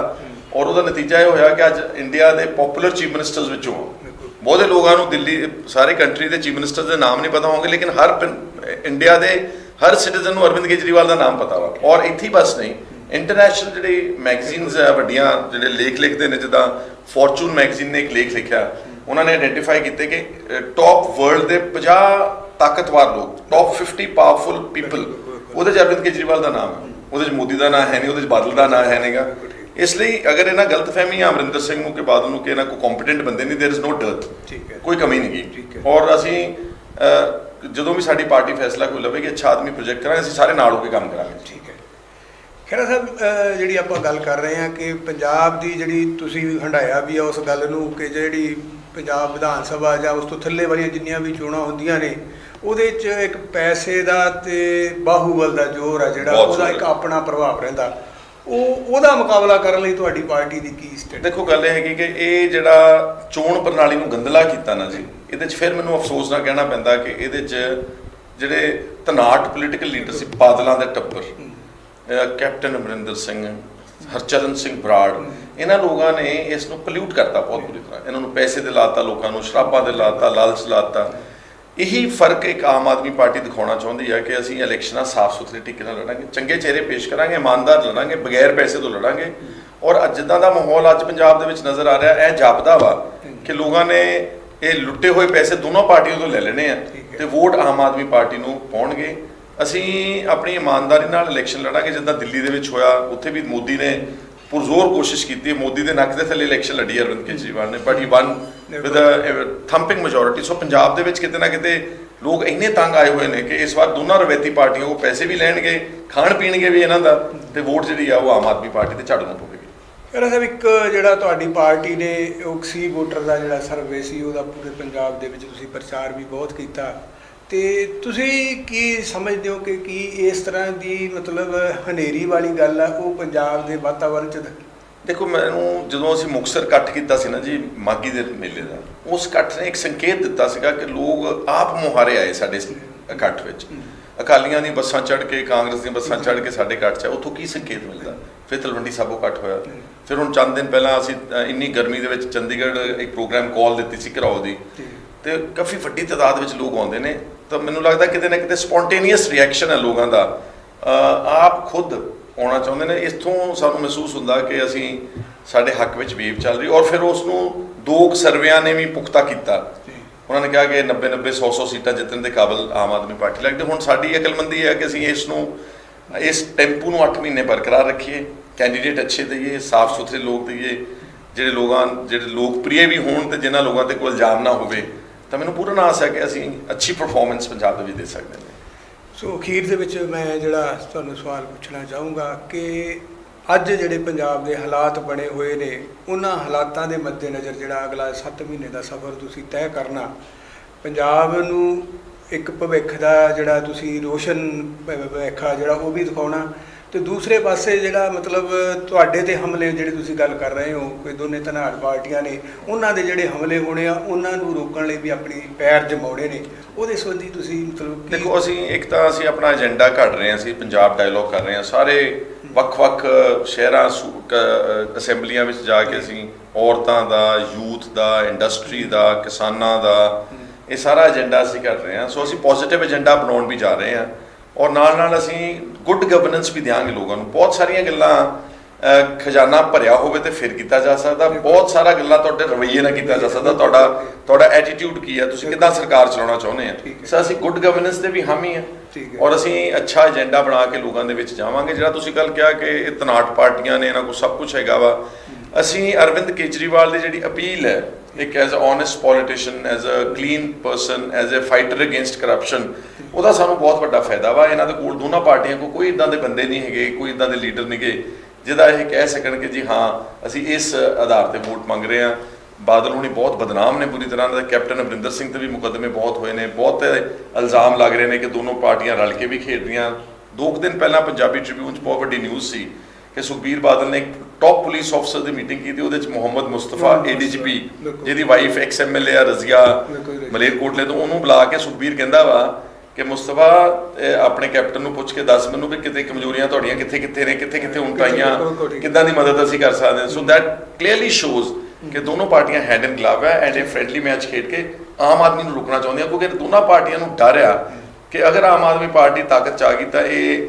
S2: ਔਰ ਉਹਦਾ ਨਤੀਜਾ ਇਹ ਹੋਇਆ ਕਿ ਅੱਜ ਇੰਡੀਆ ਦੇ ਪਪੂਲਰ ਚੀਫ ਮਿਨਿਸਟਰਸ ਵਿੱਚੋਂ। ਬਹੁਤੇ ਲੋਕਾਂ ਨੂੰ ਦਿੱਲੀ ਸਾਰੇ ਕੰਟਰੀ ਦੇ ਚੀਫ ਮਿਨਿਸਟਰ ਦੇ ਨਾਮ ਨਹੀਂ ਪਤਾ ਹੋਣਗੇ ਲੇਕਿਨ ਹਰ ਇੰਡੀਆ ਦੇ ਹਰ ਸਿਟੀਜ਼ਨ ਨੂੰ ਅਰਵਿੰਦ ਕੇਜਰੀਵਾਲ ਦਾ ਨਾਮ ਪਤਾ ਵਾ ਔਰ ਇੱਥੇ ਹੀ ਬਸ ਨਹੀਂ ਇੰਟਰਨੈਸ਼ਨਲ ਜਿਹੜੀ ਮੈਗਜ਼ੀਨਸ ਆ ਵੱਡੀਆਂ ਜਿਹੜੇ ਲੇਖ ਲਿਖਦੇ ਨੇ ਜਿੱਦਾਂ ਫੋਰਚੂਨ ਮੈਗਜ਼ੀਨ ਨੇ ਇੱਕ ਲੇਖ ਲਿਖਿਆ ਉਹਨਾਂ ਨੇ ਆਇਡੈਂਟੀਫਾਈ ਕੀਤੇ ਕਿ ਟੌਪ ਵਰਲਡ ਦੇ 50 ਤਾਕਤਵਰ ਲੋਕ ਟੌਪ 50 ਪਾਵਰਫੁਲ ਪੀਪਲ ਉਹਦੇ 'ਚ ਅਰਵਿੰਦ ਕੇਜਰੀਵਾਲ ਦਾ ਨਾਮ ਹੈ ਉਹਦੇ 'ਚ ਮੋਦੀ ਦਾ ਨਾਮ ਹੈ ਨਹੀਂ ਉਹਦੇ 'ਚ ਬਾਦਲ ਦਾ ਨਾਮ ਹੈ ਨਹੀਂਗਾ ਇਸ ਲਈ ਅਗਰ ਇਹਨਾਂ ਗਲਤਫਹਿਮੀ ਆ ਅਮਰਿੰਦਰ ਸਿੰਘ ਨੂੰ ਕਿ ਬਾਦਲ ਨੂੰ ਕਿ ਇਹਨਾਂ ਕੋ ਕੰਪੀਟੈਂਟ ਬੰਦੇ ਨਹੀਂ देयर इज नो ਡਰਥ
S1: ਠੀਕ ਹੈ
S2: ਕੋਈ ਕਮੀ ਨਹੀਂ
S1: ਠੀਕ
S2: ਗਈ
S1: ਹੈ।
S2: ਔਰ ਅਸੀਂ ਅਹ, ਜਦੋਂ ਵੀ ਸਾਡੀ ਪਾਰਟੀ ਫੈਸਲਾ ਕੋਈ ਲਵੇਗੀ ਅੱਛਾ ਆਦਮੀ ਪ੍ਰੋਜੈਕਟ ਕਰਾਂਗੇ ਅਸੀਂ ਸਾਰੇ ਨਾਲ ਹੋ ਕੇ ਕੰਮ ਕਰਾਂਗੇ
S1: ਠੀਕ ਹੈ ਖੈਰਾ ਸਾਹਿਬ ਜਿਹੜੀ ਆਪਾਂ ਗੱਲ ਕਰ ਰਹੇ ਹਾਂ ਕਿ ਪੰਜਾਬ ਦੀ ਜਿਹੜੀ ਤੁਸੀਂ ਹੰਡਾਇਆ ਵੀ ਆ ਉਸ ਗੱਲ ਨੂੰ ਕਿ ਜਿਹੜੀ ਪੰਜਾਬ ਵਿਧਾਨ ਸਭਾ ਜਾਂ ਉਸ ਤੋਂ ਥੱਲੇ ਵਾਲੀਆਂ ਜਿੰਨੀਆਂ ਵੀ ਚੋਣਾਂ ਹੁੰਦੀਆਂ ਨੇ ਉਹਦੇ 'ਚ ਇੱਕ ਪੈਸੇ ਦਾ ਤੇ ਬਾਹੂਬਲ ਦਾ ਜ਼ੋਰ ਆ ਜਿਹੜਾ ਉਹਦਾ ਇੱਕ। ਆਪਣਾ ਪ੍ਰਭਾਵ ਰਹਿੰਦਾ ਉਹ ਉਹਦਾ ਮੁਕਾਬਲਾ ਕਰਨ ਲਈ ਤੁਹਾਡੀ ਪਾਰਟੀ ਦੀ ਕੀ ਸਟੈਂਡ
S2: ਦੇਖੋ ਗੱਲ ਇਹ ਹੈਗੀ ਕਿ ਇਹ ਜਿਹੜਾ ਚੋਣ ਪ੍ਰਣਾਲੀ ਨੂੰ ਗੰਦਲਾ ਕੀਤਾ ਨਾ ਜੀ ਇਹਦੇ 'ਚ ਫਿਰ ਮੈਨੂੰ ਅਫਸੋਸ ਨਾਲ ਕਹਿਣਾ ਪੈਂਦਾ ਕਿ ਇਹਦੇ 'ਚ ਜਿਹੜੇ ਤਨਾਟ ਪੋਲੀਟੀਕਲ ਲੀਡਰ ਸੀ ਬਾਦਲਾਂ ਦੇ ਟੱਬਰ ਕੈਪਟਨ ਅਮਰਿੰਦਰ ਸਿੰਘ ਹਰਚਰਨ ਸਿੰਘ ਬਰਾੜ ਇਹਨਾਂ ਲੋਕਾਂ ਨੇ ਇਸ ਨੂੰ ਪੋਲਿਊਟ ਕਰਤਾ ਬਹੁਤ ਬੁਰੀ ਤਰ੍ਹਾਂ। ਇਹਨਾਂ ਨੂੰ ਪੈਸੇ ਦੇ ਲਾਤਾ ਲੋਕਾਂ ਨੂੰ ਸ਼ਰਾਬਾਂ ਦੇ ਲਾਤਾ ਲਾਲਚ ਲਾਤਾ। ਇਹੀ ਫ਼ਰਕ ਇੱਕ ਆਮ ਆਦਮੀ ਪਾਰਟੀ ਦਿਖਾਉਣਾ ਚਾਹੁੰਦੀ ਹੈ ਕਿ ਅਸੀਂ ਇਲੈਕਸ਼ਨਾਂ ਸਾਫ਼ ਸੁਥਰੇ ਤਰੀਕੇ ਨਾਲ ਲੜਾਂਗੇ ਚੰਗੇ ਚਿਹਰੇ ਪੇਸ਼ ਕਰਾਂਗੇ ਇਮਾਨਦਾਰ ਲੜਾਂਗੇ ਬਗੈਰ ਪੈਸੇ ਤੋਂ ਲੜਾਂਗੇ। ਔਰ ਅੱਜ ਜਿੱਦਾਂ ਦਾ ਮਾਹੌਲ ਅੱਜ ਪੰਜਾਬ ਦੇ ਵਿੱਚ ਨਜ਼ਰ ਆ ਰਿਹਾ ਇਹ ਜਾਪਦਾ ਵਾ ਕਿ ਲੋਕਾਂ ਨੇ ਇਹ ਲੁੱਟੇ ਹੋਏ ਪੈਸੇ ਦੋਨੋਂ ਪਾਰਟੀਆਂ ਤੋਂ ਲੈ ਲੈਣੇ ਆ। ਤੇ ਵੋਟ ਆਮ ਆਦਮੀ ਪਾਰਟੀ ਨੂੰ ਪਾਉਣਗੇ। ਅਸੀਂ ਆਪਣੀ ਇਮਾਨਦਾਰੀ ਨਾਲ ਇਲੈਕਸ਼ਨ ਲੜਾਂਗੇ, ਜਿੱਦਾਂ ਦਿੱਲੀ ਦੇ ਵਿੱਚ ਹੋਇਆ, ਉੱਥੇ ਵੀ ਮੋਦੀ ਨੇ ਪੁਰਜ਼ੋਰ ਕੋਸ਼ਿਸ਼ ਕੀਤੀ, ਮੋਦੀ ਦੇ ਨੱਕ ਦੇ ਥੱਲੇ ਇਲੈਕਸ਼ਨ ਲੜੀ, ਅਰਵਿੰਦ ਕੇਜਰੀਵਾਲ ਨੇ but he won with thumping majority so Punjab ਦੇ ਵਿੱਚ ਕਿਤੇ ਨਾ ਕਿਤੇ ਲੋਕ ਇੰਨੇ ਤੰਗ ਆਏ ਹੋਏ ਨੇ ਕਿ ਇਸ ਵਾਰ ਦੋਨਾਂ ਰਵੈਤੀ ਪਾਰਟੀਆਂ ਉਹ ਪੈਸੇ ਵੀ ਲੈਣਗੇ, ਖਾਣ ਪੀਣਗੇ ਵੀ ਇਹਨਾਂ ਦਾ, ਤੇ ਵੋਟ ਜਿਹੜੀ ਆ ਉਹ ਆਮ ਆਦਮੀ ਪਾਰਟੀ ਤੇ ਝਾੜੂ ਨੂੰ ਪਵੇਗੀ
S1: ਫਿਰ ਸਾਹਿਬ ਇੱਕ ਜਿਹੜਾ ਤੁਹਾਡੀ ਪਾਰਟੀ ਨੇ ਓਕਸੀ ਵੋਟਰ ਦਾ ਜਿਹੜਾ ਸਰਵੇ ਸੀ, ਉਹਦਾ ਪੂਰੇ ਪੰਜਾਬ ਦੇ ਵਿੱਚ ਤੁਸੀਂ ਪ੍ਰਚਾਰ ਵੀ ਬਹੁਤ ਕੀਤਾ। ਤੇ ਤੁਸੀਂ ਕੀ ਸਮਝਦੇ ਹੋ ਕਿ ਕੀ ਇਸ ਤਰ੍ਹਾਂ ਦੀ ਮਤਲਬ ਹਨੇਰੀ ਵਾਲੀ ਗੱਲ ਆ ਉਹ ਪੰਜਾਬ ਦੇ ਵਾਤਾਵਰਣ ਚ
S2: ਦੇਖੋ ਮੈਨੂੰ ਜਦੋਂ ਅਸੀਂ ਮੁਕਤਸਰ ਇਕੱਠ ਕੀਤਾ ਸੀ ਨਾ ਜੀ ਮਾਗੀ ਦੇ ਮੇਲੇ ਦਾ ਉਸ ਇਕੱਠ ਨੇ ਇੱਕ ਸੰਕੇਤ ਦਿੱਤਾ ਸੀਗਾ ਕਿ ਲੋਕ ਆਪ ਮੁਹਾਰੇ ਆਏ ਸਾਡੇ ਇਕੱਠ ਵਿੱਚ। ਅਕਾਲੀਆਂ ਦੀ ਬੱਸਾਂ ਚੜ੍ਹ ਕੇ ਕਾਂਗਰਸ ਦੀਆਂ ਬੱਸਾਂ ਚੜ੍ਹ ਕੇ ਸਾਡੇ ਇਕੱਠ 'ਚ। ਉੱਥੋਂ ਕੀ ਸੰਕੇਤ ਮਿਲਦਾ? ਫਿਰ ਤਲਵੰਡੀ ਸਾਬੋ ਇਕੱਠ ਹੋਇਆ। ਫਿਰ ਹੁਣ ਚੰਦ ਦਿਨ ਪਹਿਲਾਂ ਅਸੀਂ ਇੰਨੀ ਗਰਮੀ ਦੇ ਵਿੱਚ ਚੰਡੀਗੜ੍ਹ ਇੱਕ ਪ੍ਰੋਗਰਾਮ ਕਾਲ ਦਿੱਤੀ ਸੀ ਘਰਾਓ ਦੀ। ਤੇ ਕਾਫੀ ਵੱਡੀ ਤਾਦਾਦ ਵਿੱਚ ਲੋਕ ਆਉਂਦੇ ਨੇ। ਤਾਂ ਮੈਨੂੰ ਲੱਗਦਾ ਕਿਤੇ ਨਾ ਕਿਤੇ ਸਪੌਂਟੇਨੀਅਸ ਰਿਐਕਸ਼ਨ ਹੈ ਲੋਕਾਂ ਦਾ। ਆਪ ਖੁਦ ਆਉਣਾ ਚਾਹੁੰਦੇ ਨੇ ਇਥੋਂ ਸਾਨੂੰ ਮਹਿਸੂਸ ਹੁੰਦਾ ਕਿ ਅਸੀਂ ਸਾਡੇ ਹੱਕ ਵਿੱਚ ਵੇਵ ਚੱਲ ਰਹੀ ਔਰ ਫਿਰ ਉਸ ਨੂੰ ਦੋ ਕੁ ਸਰਵਿਆਂ ਨੇ ਵੀ ਪੁਖਤਾ ਕੀਤਾ। ਉਹਨਾਂ ਨੇ ਕਿਹਾ ਕਿ 90 90 100 100 ਸੀਟਾਂ ਜਿੱਤਣ ਦੇ ਕਾਬਿਲ ਆਮ ਆਦਮੀ ਪਾਰਟੀ ਲੱਗਦੀ। ਹੁਣ ਸਾਡੀ ਅਕਲਮੰਦੀ ਹੈ ਕਿ ਅਸੀਂ ਇਸ ਨੂੰ ਇਸ ਟੈਂਪੂ ਨੂੰ 8 ਮਹੀਨੇ ਬਰਕਰਾਰ ਰੱਖੀਏ ਕੈਂਡੀਡੇਟ ਅੱਛੇ ਦਈਏ ਸਾਫ਼ ਸੁਥਰੇ ਲੋਕ ਦਈਏ ਜਿਹੜੇ ਲੋਕਾਂ ਜਿਹੜੇ ਲੋਕ ਪ੍ਰਿਯ ਵੀ ਹੋਣ ਤੇ ਜਿਨ੍ਹਾਂ ਲੋਕਾਂ ਤੇ ਕੋਈ ਇਲਜ਼ਾਮ ਨਾ ਹੋਵੇ ਤਾਂ ਮੈਨੂੰ ਪੂਰਨ ਆਸ ਹੈ ਕਿ ਅਸੀਂ ਅੱਛੀ ਪਰਫਾਰਮੈਂਸ ਪੰਜਾਬ ਦੇ ਵਿੱਚ ਦੇ ਸਕਦੇ ਨੇ
S1: ਸੋ ਅਖੀਰ ਦੇ ਵਿੱਚ ਮੈਂ ਜਿਹੜਾ ਤੁਹਾਨੂੰ ਸਵਾਲ ਪੁੱਛਣਾ ਚਾਹੂੰਗਾ ਕਿ ਅੱਜ ਜਿਹੜੇ ਪੰਜਾਬ ਦੇ ਹਾਲਾਤ ਬਣੇ ਹੋਏ ਨੇ, ਉਹਨਾਂ ਹਾਲਾਤਾਂ ਦੇ ਮੱਦੇਨਜ਼ਰ ਜਿਹੜਾ ਅਗਲਾ 7 ਮਹੀਨੇ ਦਾ ਸਫ਼ਰ ਤੁਸੀਂ ਤੈਅ ਕਰਨਾ, ਪੰਜਾਬ ਨੂੰ ਇੱਕ ਭਵਿੱਖ ਦਾ ਜਿਹੜਾ ਤੁਸੀਂ ਰੋਸ਼ਨ ਭ- ਭਵਿੱਖ ਜਿਹੜਾ ਉਹ ਵੀ ਦਿਖਾਉਣਾ ਤੇ ਦੂਸਰੇ ਪਾਸੇ ਜਿਹੜਾ ਮਤਲਬ ਤੁਹਾਡੇ ਤੇ ਹਮਲੇ ਜਿਹੜੇ ਤੁਸੀਂ ਗੱਲ ਕਰ ਰਹੇ ਹੋ, ਕੋਈ ਦੋਨੇ ਧਨਾੜ ਪਾਰਟੀਆਂ ਨੇ, ਉਹਨਾਂ ਦੇ ਜਿਹੜੇ ਹਮਲੇ ਹੋਣੇ ਆ, ਉਹਨਾਂ ਨੂੰ ਰੋਕਣ ਲਈ ਵੀ ਆਪਣੀ ਪੈਰ ਜਮਾਉਣੇ ਨੇ। ਉਹਦੇ ਸੰਬੰਧੀ ਤੁਸੀਂ ਮਤਲਬ
S2: ਦੇਖੋ, ਅਸੀਂ ਇੱਕ ਤਾਂ ਅਸੀਂ ਆਪਣਾ ਏਜੰਡਾ ਘੜ ਰਹੇ ਹਾਂ, ਅਸੀਂ ਪੰਜਾਬ ਡਾਇਲੋਗ ਕਰ ਰਹੇ ਹਾਂ। ਸਾਰੇ ਵੱਖ-ਵੱਖ ਸ਼ਹਿਰਾਂ ਸੂ- ਕ- ਅਸੈਂਬਲੀਆਂ ਵਿੱਚ ਜਾ ਕੇ ਅਸੀਂ ਔਰਤਾਂ ਦਾ, ਯੂਥ ਦਾ ਇੰਡਸਟਰੀ ਦਾ, ਕਿਸਾਨਾਂ ਦਾ, ਇਹ ਸਾਰਾ ਏਜੰਡਾ ਅਸੀਂ ਕਰ ਰਹੇ ਹਾਂ। ਸੋ ਅਸੀਂ ਪੋਜ਼ਿਟਿਵ ਏਜੰਡਾ ਬਣਾਉਣ ਵੀ ਜਾ ਰਹੇ ਹਾਂ। ਔਰ ਨਾਲ ਨਾਲ ਅਸੀਂ ਗੁੱਡ ਗਵਰਨੈਂਸ ਵੀ ਦਿਆਂਗੇ ਲੋਕਾਂ ਨੂੰ। ਬਹੁਤ ਸਾਰੀਆਂ ਗੱਲਾਂ ਖਜ਼ਾਨਾ ਭਰਿਆ ਹੋਵੇ ਤੇ ਫਿਰ ਕੀਤਾ ਜਾ ਸਕਦਾ। ਬਹੁਤ ਸਾਰਾ ਗੱਲਾਂ ਤੁਹਾਡੇ ਰਵੱਈਏ ਨਾਲ ਕੀਤਾ ਜਾ ਸਕਦਾ। ਤੁਹਾਡਾ ਤੁਹਾਡਾ ਐਟੀਟਿਊਡ ਕੀ ਹੈ? ਤੁਸੀਂ ਕਿੱਦਾਂ ਸਰਕਾਰ ਚਲਾਉਣਾ ਚਾਹੁੰਦੇ ਆ
S1: ਠੀਕ ਹੈ।
S2: ਸੋ ਅਸੀਂ ਗੁੱਡ ਗਵਰਨੈਂਸ ਦੇ ਵੀ ਹਾਮੀ ਆ। ਔਰ ਅਸੀਂ ਅੱਛਾ ਏਜੰਡਾ ਬਣਾ ਕੇ ਲੋਕਾਂ ਦੇ ਵਿੱਚ ਜਾਵਾਂਗੇ। ਜਿਹੜਾ ਤੁਸੀਂ ਕੱਲ ਕਿਹਾ ਕਿ ਇਹ ਤਨਾਟ ਪਾਰਟੀਆਂ ਨੇ ਇਹਨਾਂ ਕੋਲ ਸਭ ਕੁਝ ਹੈਗਾ ਵਾ। ਅਸੀਂ ਅਰਵਿੰਦ ਕੇਜਰੀਵਾਲ ਦੀ ਜਿਹੜੀ ਅਪੀਲ ਹੈ ਇੱਕ as a honest politician as a clean person as a fighter against corruption ਉਹਦਾ ਸਾਨੂੰ ਬਹੁਤ ਵੱਡਾ ਫਾਇਦਾ ਵਾ। ਇਹਨਾਂ ਦੇ ਕੋਲ ਦੋਨਾਂ ਪਾਰਟੀਆਂ ਕੋਲ ਕੋਈ ਇਦਾਂ ਦੇ ਬੰਦੇ ਨਹੀਂ ਹੈਗੇ, ਕੋਈ ਇਦਾਂ ਦੇ ਲੀਡਰ ਨਹੀਂਗੇ ਜਿਹਦਾ ਇਹ ਕਹਿ ਸਕਣ ਕਿ ਜੀ ਹਾਂ, ਅਸੀਂ ਇਸ ਆਧਾਰ ਤੇ ਵੋਟ ਮੰਗ ਰਹੇ ਹਾਂ। ਬਾਦਲ ਹੁਣੀ ਬਹੁਤ ਬਦਨਾਮ ਨੇ ਪੂਰੀ ਤਰ੍ਹਾਂ ਦਾ ਕੈਪਟਨ ਅਮਰਿੰਦਰ ਸਿੰਘ ਤੇ ਵੀ ਮੁਕੱਦਮੇ ਬਹੁਤ ਹੋਏ ਨੇ। ਬਹੁਤ ਇਲਜ਼ਾਮ ਲੱਗ ਰਹੇ ਨੇ ਕਿ ਦੋਨੋਂ ਪਾਰਟੀਆਂ ਰਲ ਕੇ ਵੀ ਖੇਡ ਰਹੀਆਂ। ਦੋ ਕੁ ਦਿਨ ਪਹਿਲਾਂ ਪੰਜਾਬੀ ਟ੍ਰਿਬਿਊਨ 'ਚ ਬਹੁਤ ਵੱਡੀ ਨਿਊਜ਼ ਸੀ ਕਿ ਸੁਖਬੀਰ ਬਾਦਲ ਨੇ ਇੱਕ ਟੌਪ ਪੁਲਿਸ ਅਫਸਰ ਦੀ ਮੀਟਿੰਗ ਕੀਤੀ ਉਹਦੇ 'ਚ ਮੁਹੰਮਦ ਮੁਸਤਫਾ ਏਡੀਜੀਪੀ। ਜਿਹਦੀ ਵਾਈਫ ਐਕਸ ਐਮਐਲਏ ਆ ਰਜ਼ੀਆ। ਮਲੇਰਕੋਟਲੇ ਤੋਂ ਉਹਨੂੰ ਬੁਲਾ ਕੇ ਸੁਖਬੀਰ ਕਹਿੰਦਾ ਵਾ ਕਿ ਮੁਸਤਫਾ ਆਪਣੇ ਕੈਪਟਨ ਨੂੰ ਪੁੱਛ ਕੇ ਦੱਸ ਮੈਨੂੰ ਵੀ ਕਿਤੇ ਕਮਜ਼ੋਰੀਆਂ ਤੁਹਾਡੀਆਂ ਕਿੱਥੇ ਕਿੱਥੇ ਨੇ ਕਿੱਥੇ ਕਿੱਥੇ
S1: ਠੀਕ।
S2: ਕਿੱਦਾਂ ਦੀ ਮਦਦ ਅਸੀਂ ਕਰ ਸਕਦੇ ਹਾਂ ਸੋ ਦੈਟ ਕਲੀਅਰਲੀ ਸ਼ੋਜ਼ ਕਿ ਦੋਨੋਂ ਪਾਰਟੀਆਂ ਹੈਂਡ ਇਨ ਗਲਵ ਹੈ ਐਂਡ ਇਹ ਫ੍ਰੈਂਡਲੀ ਮੈਚ ਖੇਡ ਕੇ ਆਮ ਆਦਮੀ ਨੂੰ ਰੁਕਣਾ ਚਾਹੁੰਦੀਆਂ ਕਿਉਂਕਿ ਦੋਨਾਂ ਪਾਰਟੀਆਂ ਨੂੰ ਡਰ ਆ ਕਿ ਅਗਰ ਆਮ ਆਦਮੀ ਪਾਰਟੀ ਤਾਕਤ ਚ ਆ ਗਈ ਤਾਂ ਇਹ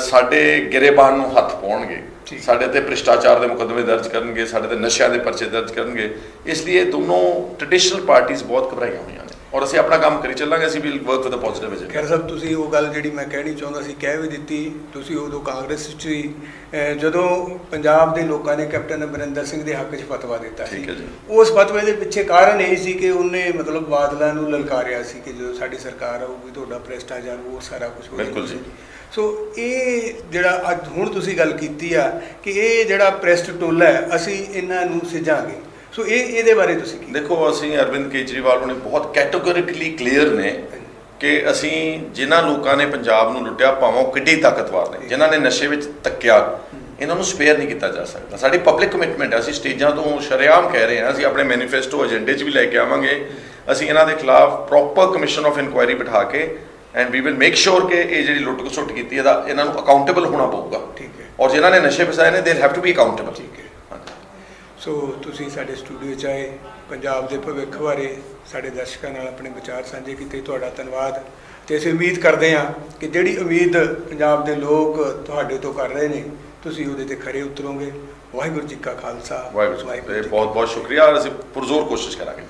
S2: ਸਾਡੇ ਗਿਰੇਬਾਨ ਨੂੰ ਹੱਥ ਪਾਉਣਗੇ। ਸਾਡੇ ਤੇ ਭ੍ਰਿਸ਼ਟਾਚਾਰ ਦੇ ਮੁਕੱਦਮੇ ਦਰਜ ਕਰਨਗੇ ਸਾਡੇ ਤੇ ਨਸ਼ਿਆਂ ਦੇ ਪਰਚੇ ਦਰਜ ਕਰਨਗੇ ਇਸ ਲਈ ਦੋਨੋਂ ਟ੍ਰੈਡੀਸ਼ਨਲ ਪਾਰਟੀਆਂ ਬਹੁਤ ਘਬਰਾਈਆਂ ਹੋਈਆਂ ਨੇ ਔਰ ਅਸੀਂ ਆਪਣਾ ਕੰਮ ਕਰੀ ਚੱਲਾਂਗੇ ਅਸੀਂ ਵੀ work with a positive agenda
S1: ਖੈਰ ਸਾਹਿਬ ਤੁਸੀਂ ਉਹ ਗੱਲ ਜਿਹੜੀ ਮੈਂ ਕਹਿਣੀ ਚਾਹੁੰਦਾ ਸੀ ਕਹਿ ਵੀ ਦਿੱਤੀ ਤੁਸੀਂ ਉਦੋਂ ਕਾਂਗਰਸ ਵਿੱਚ ਅਹ, ਜਦੋਂ ਪੰਜਾਬ ਦੇ ਲੋਕਾਂ ਨੇ ਕੈਪਟਨ ਅਮਰਿੰਦਰ ਸਿੰਘ ਦੇ ਹੱਕ 'ਚ ਫਤਵਾ ਦਿੱਤਾ ਸੀ
S2: ਹੈ।
S1: ਉਸ ਫਤਵੇ ਦੇ ਪਿੱਛੇ ਕਾਰਨ ਇਹ ਸੀ ਕਿ ਉਹਨੇ ਮਤਲਬ ਬਾਦਲਾਂ ਨੂੰ ਲਲਕਾਰਿਆ ਸੀ ਕਿ ਜਦੋਂ ਸਾਡੀ ਸਰਕਾਰ ਆਊਗੀ ਤੁਹਾਡਾ ਭ੍ਰਿਸ਼ਟਾਚਾਰ ਉਹ ਸਾਰਾ ਕੁਝ ਹੋ
S2: ਬਿਲਕੁਲ। ਜੀ।
S1: ਸੋ ਇਹ ਜਿਹੜਾ ਅੱਜ ਹੁਣ ਤੁਸੀਂ ਗੱਲ ਕੀਤੀ ਆ ਕਿ ਇਹ ਜਿਹੜਾ ਪ੍ਰੈਸਟ ਟੋਲਾ ਹੈ ਅਸੀਂ ਇਹਨਾਂ ਨੂੰ ਸਿਜਾਂਗੇ। ਸੋ ਇਹ ਇਹਦੇ ਬਾਰੇ ਤੁਸੀਂ ਕੀ
S2: ਦੇਖੋ ਅਸੀਂ ਅਰਵਿੰਦ ਕੇਜਰੀਵਾਲ ਹੁਣੇ ਬਹੁਤ ਕੈਟੇਗੋਰਿਕਲੀ ਕਲੀਅਰ ਨੇ ਕਿ ਅਸੀਂ ਜਿਨ੍ਹਾਂ ਲੋਕਾਂ ਨੇ ਪੰਜਾਬ ਨੂੰ ਲੁੱਟਿਆ ਭਾਵੇਂ ਕਿੱਡੀ ਤਾਕਤਵਰ ਨੇ ਜਿਨ੍ਹਾਂ ਨੇ ਨਸ਼ੇ ਵਿੱਚ ਤੱਕਿਆ ਇਹਨਾਂ ਨੂੰ ਸਪੇਅਰ ਨਹੀਂ ਕੀਤਾ ਜਾ ਸਕਦਾ। ਸਾਡੀ ਪਬਲਿਕ ਕਮਿਟਮੈਂਟ ਹੈ ਅਸੀਂ ਸਟੇਜਾਂ ਤੋਂ ਸ਼ਰੇਆਮ ਕਹਿ ਰਹੇ ਹਾਂ ਅਸੀਂ ਆਪਣੇ ਮੈਨੀਫੈਸਟੋ ਏਜੰਡੇ 'ਚ ਵੀ ਲੈ ਕੇ ਆਵਾਂਗੇ। ਅਸੀਂ ਇਹਨਾਂ ਦੇ ਖਿਲਾਫ ਪ੍ਰੋਪਰ ਕਮਿਸ਼ਨ ਆਫ ਇਨਕੁਆਇਰੀ ਬਿਠਾ ਕੇ and we will make sure ਕਿ ਇਹ ਜਿਹੜੀ ਲੁੱਟ ਖਸੁੱਟ ਕੀਤੀ ਇਹਦਾ ਇਹਨਾਂ ਨੂੰ ਅਕਾਊਂਟੇਬਲ ਹੋਣਾ ਪਊਗਾ।
S1: ਠੀਕ ਹੈ।
S2: ਔਰ ਜਿਨ੍ਹਾਂ ਨੇ ਨਸ਼ੇ ਫਸਾਏ ਨੇ they have to be accountable
S1: ਠੀਕ ਹੈ। ਸੋ ਤੁਸੀਂ ਸਾਡੇ ਸਟੂਡੀਓ 'ਚ ਆਏ ਪੰਜਾਬ ਦੇ ਭਵਿੱਖ ਬਾਰੇ ਸਾਡੇ ਦਰਸ਼ਕਾਂ ਨਾਲ ਆਪਣੇ ਵਿਚਾਰ ਸਾਂਝੇ ਕੀਤੇ ਤੁਹਾਡਾ ਧੰਨਵਾਦ। ਤੇ ਅਸੀਂ ਉਮੀਦ ਕਰਦੇ ਹਾਂ ਕਿ ਜਿਹੜੀ ਉਮੀਦ ਪੰਜਾਬ ਦੇ ਲੋਕ ਤੁਹਾਡੇ ਤੋਂ ਕਰ ਰਹੇ ਨੇ ਤੁਸੀਂ ਉਹਦੇ ਤੇ ਖਰੇ ਉਤਰੋਗੇ। ਵਾਹਿਗੁਰੂ ਜੀ ਕਾ ਖਾਲਸਾ
S2: ਵਾਹਿਗੁਰੂ ਜੀ ਬਹੁਤ ਬਹੁਤ ਸ਼ੁਕਰੀਆ। ਅਸੀਂ ਪੁਰਜ਼ੋਰ ਕੋਸ਼ਿਸ਼ ਕਰਾਂਗੇ।